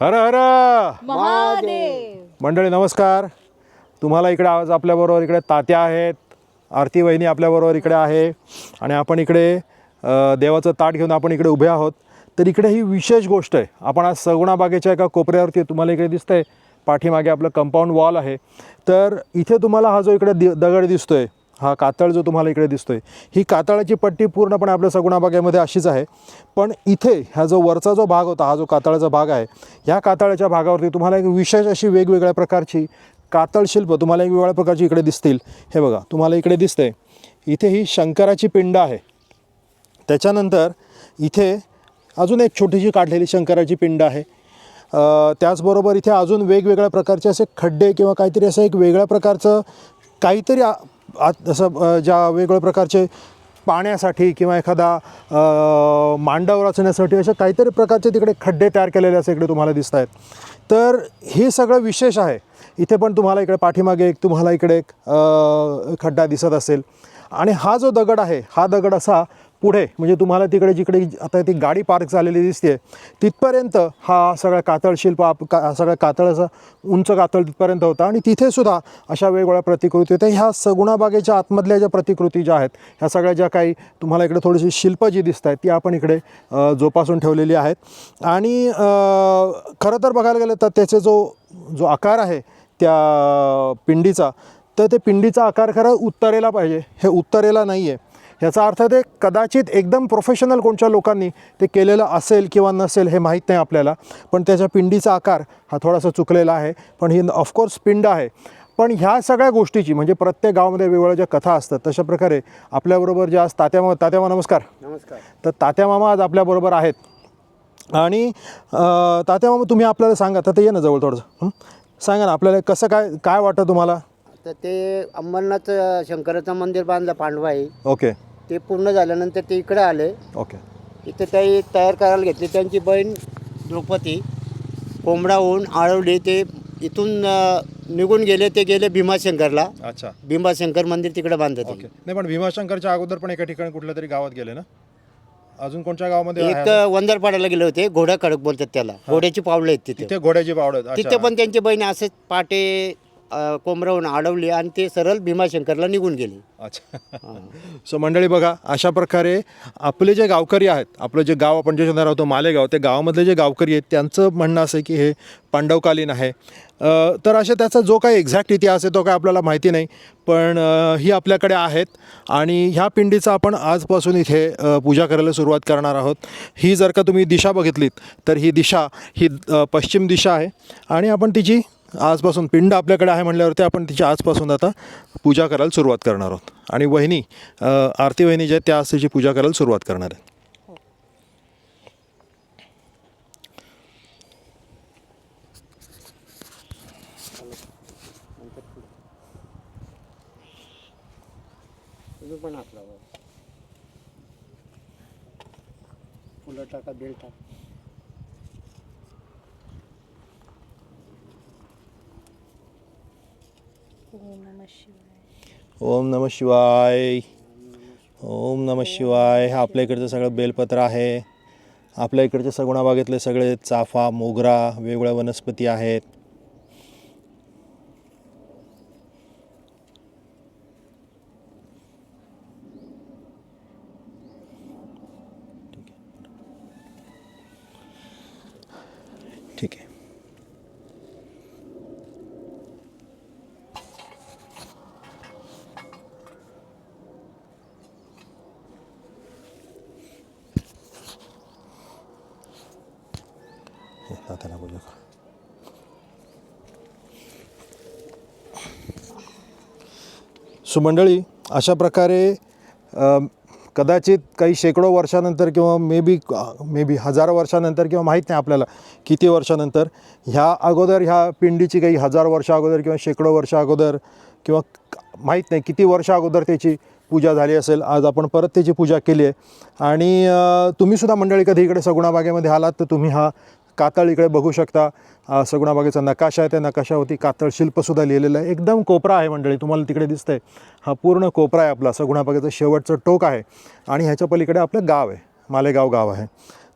हर हर! महादेव! मंडळी नमस्कार. तुम्हाला इकडे आज आपल्याबरोबर इकडे तात्या आहेत. आरती वहिनी आपल्याबरोबर इकडे आहे. आणि आपण इकडे अ, देवाचं ताट घेऊन आपण इकडे उभे आहोत. तर इकडे ही विशेष गोष्ट आहे. आपण आज सगुणा बागेच्या एका कोपऱ्यावरती तुम्हाला इकडे दिसतंय. पाठीमागे आपलं कंपाऊंड वॉल आहे. तर इथे तुम्हाला हा जो इकडे दि दगड दिसतोय हा कातळ जो तुम्हाला इकडे दिसतोय ही कातळाची पट्टी पूर्णपणे आपल्या सगुणा बागेमध्ये अशीच आहे. पण इथे ह्या जो वरचा जो भाग होता हा जो कातळाचा भाग आहे ह्या कातळाच्या भागावरती तुम्हाला एक विशेष अशी वेगवेगळ्या प्रकारची कातळ शिल्प तुम्हाला एक वेगळ्या प्रकारची इकडे दिसतील. हे बघा तुम्हाला इकडे दिसतंय. इथे ही शंकराची पिंड आहे. त्याच्यानंतर इथे अजून एक छोटीशी काढलेली शंकराची पिंड आहे. त्याचबरोबर इथे अजून वेगवेगळ्या प्रकारचे असे खड्डे किंवा काहीतरी असं एक वेगळ्या प्रकारचं काहीतरी आत- जसं ज्या वेगवेगळ्या प्रकारचे पाण्यासाठी किंवा एखादा मांडव रचण्यासाठी अशा काहीतरी प्रकारचे तिकडे खड्डे तयार केलेले असे इकडे तुम्हाला दिसत आहेत. तर हे सगळं विशेष आहे. इथे पण तुम्हाला इकडे पाठीमागे एक तुम्हाला इकडे एक खड्डा दिसत असेल. आणि हा जो दगड आहे हा दगड असा पुढे म्हणजे तुम्हाला तिकडे जिकडे आता ती गाडी पार्क झालेली दिसते तिथपर्यंत हा सगळा कातळ शिल्प आप का सगळ्या कातळाचा कातळ उंच कातळ तिथपर्यंत होता. आणि तिथेसुद्धा अशा वेगवेगळ्या प्रतिकृती होत्या. ह्या सगुणा बागेच्या आतमधल्या ज्या प्रतिकृती ज्या आहेत ह्या सगळ्या ज्या काही तुम्हाला इकडे थोडीशी शिल्प जी दिसत आहेत ती आपण इकडे जोपासून ठेवलेली आहेत. आणि खरं तर बघायला गेलं तर त्याचे जो जो आकार आहे त्या पिंडीचा तर ते पिंडीचा आकार खरं उत्तरेला पाहिजे. हे उत्तरेला नाही आहे ह्याचा अर्थ ते कदाचित एकदम प्रोफेशनल कोणत्या लोकांनी ते केलेलं असेल किंवा नसेल हे माहीत नाही आपल्याला. पण त्याच्या पिंडीचा आकार हा थोडासा चुकलेला आहे. पण ही ऑफकोर्स पिंड आहे. पण ह्या सगळ्या गोष्टीची म्हणजे प्रत्येक गावामध्ये वेगवेगळ्या ज्या कथा असतात तशा प्रकारे आपल्याबरोबर ज्या आज तात्या मामा तात्या मामा नमस्कार. नमस्कार. तर तात्या मामा आज आपल्याबरोबर आहेत. आणि अं, तात्या मामा तुम्ही आपल्याला सांगा तर ते ये ना जवळ थोडंसं? सांगा ना आपल्याला कसं काय काय वाटतं तुम्हाला? आता ते अंबरनाथ शंकराचं मंदिर बांधलं पांडवाई ओके. ते पूर्ण झाल्यानंतर ते इकडे आले. ओके. इथे ते तयार करायला घेतली. त्यांची बहीण द्रौपदी कोंबडा होऊन आळवली. ते इथून अ, निघून गेले. ते गेले भीमाशंकरला. अच्छा. भीमाशंकर मंदिर तिकडे बांधत ओके. नाही पण भीमाशंकरच्या अगोदर पण एका ठिकाणी कुठल्या तरी गावात गेले ना? अजून कोणत्या गावामध्ये एक? वंदरपाड्याला गेले होते. घोडा खडक बोलतात त्याला. घोड्याची पावलं आहेत तिथे. तिथे घोड्याची पावडत तिथे पण त्यांची बहीण असेच पाटे होऊन अडवली आणि ते सरळ भीमाशंकरला निघून गेले. अच्छा. सो मंडळी बघा अशा प्रकारे आपले जे गावकरी आहेत आपलं जे गाव आपण जे राहतो मालेगाव ते गावामधले जे गावकरी आहेत त्यांचं म्हणणं असं आहे की हे पांडवकालीन आहे. तर अशा त्याचा जो काही एक्झॅक्ट इतिहास आहे तो काय आपल्याला माहिती नाही पण ही आपल्याकडे आहेत आणि ह्या पिंडीचा आपण आजपासून इथे पूजा करायला सुरुवात करणार आहोत. ही जर का तुम्ही दिशा बघितलीत तर ही दिशा ही पश्चिम दिशा आहे आणि आपण तिची आजपासून पिंड आपल्याकडे आहे म्हटल्यावरती आपण तिची आजपासून आता पूजा करायला सुरुवात करणार आहोत. आणि वहिनी आरती वहिनी जे आहेत, त्या आज तिची पूजा करायला सुरुवात करणार आहेत. पण आपला फुलं टाका बेल टाका. ओम नमः शिवाय. ओम नम शिवाय. हे आपल्या इकडचं सगळं बेलपत्र आहे. आपल्या इकडच्या सगुणा बागेतले सगळे चाफा मोगरा वेगवेगळ्या वनस्पती आहेत. ठीक आहे. हे हाताला बोलू सुमंडळी अशा प्रकारे कदाचित काही शेकडो वर्षानंतर किंवा मे बी मे बी हजारो वर्षानंतर किंवा माहीत नाही आपल्याला किती वर्षानंतर ह्या अगोदर ह्या पिंडीची काही हजार वर्ष अगोदर किंवा शेकडो वर्ष अगोदर किंवा माहीत नाही किती वर्ष अगोदर त्याची पूजा झाली असेल आज आपण परत त्याची पूजा केली आहे. आणि तुम्हीसुद्धा मंडळी कधी इकडे सगुणा बागेमध्ये आलात तर तुम्ही हा कातळ इकडे बघू शकता. सगुणाबागेचा नकाशा आहे त्या नकाशावरती कातळ शिल्पसुद्धा लिहिलेलं आहे. एकदम कोपरा आहे मंडळी तुम्हाला तिकडे दिसतंय. हा पूर्ण कोपरा आहे आपला सगुणाबागेचं शेवटचं टोक आहे. आणि ह्याच्या पलीकडे आपलं गाव आहे मालेगाव गाव आहे.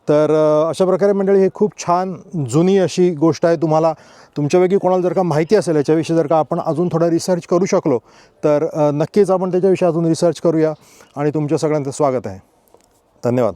तर अशा प्रकारे मंडळी हे खूप छान जुनी अशी गोष्ट आहे तुम्हाला. तुमच्यापैकी कोणाला जर का माहिती असेल याच्याविषयी जर का आपण अजून थोडा रिसर्च करू शकलो तर नक्कीच आपण त्याच्याविषयी अजून रिसर्च करूया. आणि तुमच्या सगळ्यांचं स्वागत आहे. धन्यवाद.